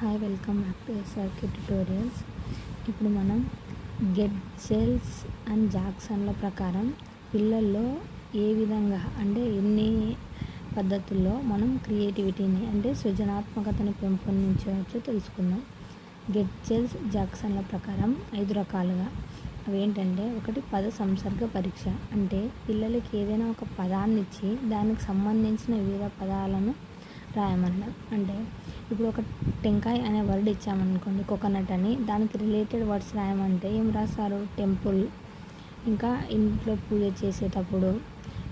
Hi welcome back to SRK tutorials ఇప్పుడు మనం get cells and జాక్సన్ల ప్రకారం పిల్లల్లో ఏ విధంగా అంటే ఎన్ని పద్ధతుల్లో మనం క్రియేటివిటీని అంటే సృజనాత్మకతను పెంపొందించవచ్చో తెలుసుకుందాం. గెట్ సెల్స్ జాక్సన్ల ప్రకారం ఐదు రకాలుగా. అవి ఏంటంటే ఒకటి పద సంసర్గ పరీక్ష. అంటే పిల్లలకి ఏదైనా ఒక పదాన్ని ఇచ్చి దానికి సంబంధించిన వివిధ పదాలను రాయమన్నా? అంటే ఇప్పుడు ఒక టెంకాయ అనే వర్డ్ ఇచ్చామనుకోండి కోకోనట్ అని దానికి రిలేటెడ్ వర్డ్స్ రాయమంటే ఏం రాస్తారు? టెంపుల్ ఇంకా ఇంట్లో పూజ చేసేటప్పుడు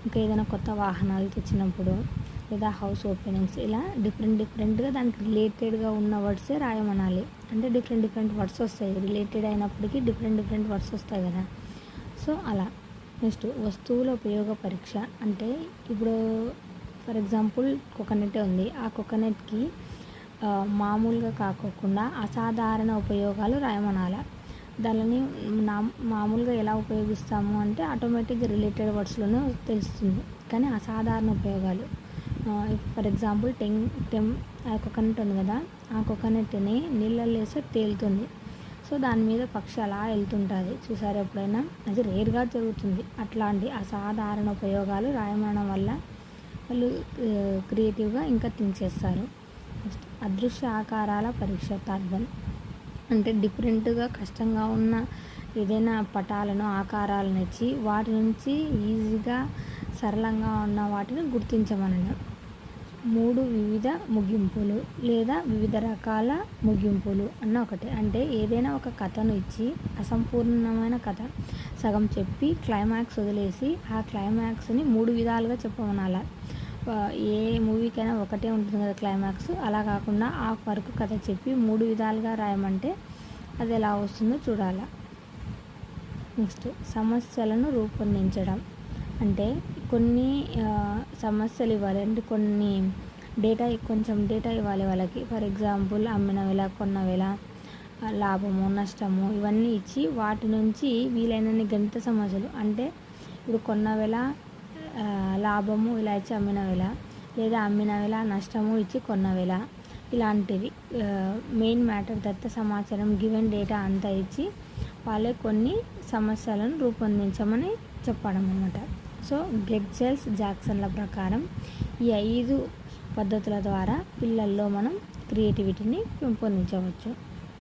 ఇంకా ఏదైనా కొత్త వాహనాలు తెచ్చినప్పుడు లేదా హౌస్ ఓపెనింగ్స్ ఇలా డిఫరెంట్ డిఫరెంట్గా దానికి రిలేటెడ్గా ఉన్న వర్డ్సే రాయమనాలి. అంటే డిఫరెంట్ డిఫరెంట్ వర్డ్స్ వస్తాయి. రిలేటెడ్ అయినప్పటికీ డిఫరెంట్ డిఫరెంట్ వర్డ్స్ వస్తాయి కదా. సో అలా. నెక్స్ట్ వస్తువుల ఉపయోగ పరీక్ష. అంటే ఇప్పుడు ఫర్ ఎగ్జాంపుల్ కోకోనట్ ఉంది. ఆ కోకోనట్కి మామూలుగా కాకోకుండా అసాధారణ ఉపయోగాలు రాయమనాల. దానిని నా మామూలుగా ఎలా ఉపయోగిస్తాము అంటే ఆటోమేటిక్గా రిలేటెడ్ వర్డ్స్లోనే తెలుస్తుంది. కానీ అసాధారణ ఉపయోగాలు. ఫర్ ఎగ్జాంపుల్ టెం టెం ఆ కోకోనట్ ఉంది కదా ఆ కోకోనట్ని నీళ్ళల్లో వేస్తే తేలుతుంది. సో దాని మీద పక్షి అలా వెళ్తుంటుంది. చూసారు ఎప్పుడైనా? అది రేర్గా జరుగుతుంది. అట్లాంటి అసాధారణ ఉపయోగాలు రాయమనడం వల్ల వాళ్ళు క్రియేటివ్గా ఇంకా థింక్ చేస్తారు నెక్స్ట్ అదృశ్య ఆకారాల పరీక్ష థర్డ్ అంటే డిఫరెంట్గా కష్టంగా ఉన్న ఏదైనా పటాలను ఆకారాలను ఇచ్చి వాటి నుంచి ఈజీగా సరళంగా ఉన్న వాటిని గుర్తించమనడం మూడు వివిధ ముగింపులు లేదా వివిధ రకాల ముగింపులు అన్న ఒకటి. అంటే ఏదైనా ఒక కథను ఇచ్చి అసంపూర్ణమైన కథ సగం చెప్పి క్లైమాక్స్ వదిలేసి ఆ క్లైమాక్స్ని మూడు విధాలుగా చెప్పమనాలి. ఏ మూవీకైనా ఒకటే ఉంటుంది కదా క్లైమాక్స్. అలా కాకుండా ఆ వరకు కథ చెప్పి మూడు విధాలుగా రాయమంటే అది ఎలా వస్తుందో చూడాలి. నెక్స్ట్ సమస్యలను రూపొందించడం. అంటే కొన్ని సమస్యలు ఇవ్వాలి. అంటే కొన్ని డేటా కొంచెం డేటా ఇవ్వాలి వాళ్ళకి. ఫర్ ఎగ్జాంపుల్ అమ్మిన వేళ కొన్న వేళ లాభము నష్టము ఇవన్నీ ఇచ్చి వాటి నుంచి వీలైనన్ని గణిత సమస్యలు. అంటే ఇప్పుడు కొన్న వేళ లాభము ఇలా ఇచ్చి అమ్మిన వేళ లేదా అమ్మిన వేళ నష్టము ఇచ్చి కొన్న వేళ ఇలాంటివి. మెయిన్ మ్యాటర్ దత్త సమాచారం గివెన్ డేటా అంతా ఇచ్చి వాళ్ళే కొన్ని సమస్యలను రూపొందించమని చెప్పడం అనమాట సో గెగ్జెల్స్ జాక్సన్ల ప్రకారం ఈ ఐదు పద్ధతుల ద్వారా పిల్లల్లో మనం క్రియేటివిటీని పెంపొందించవచ్చు.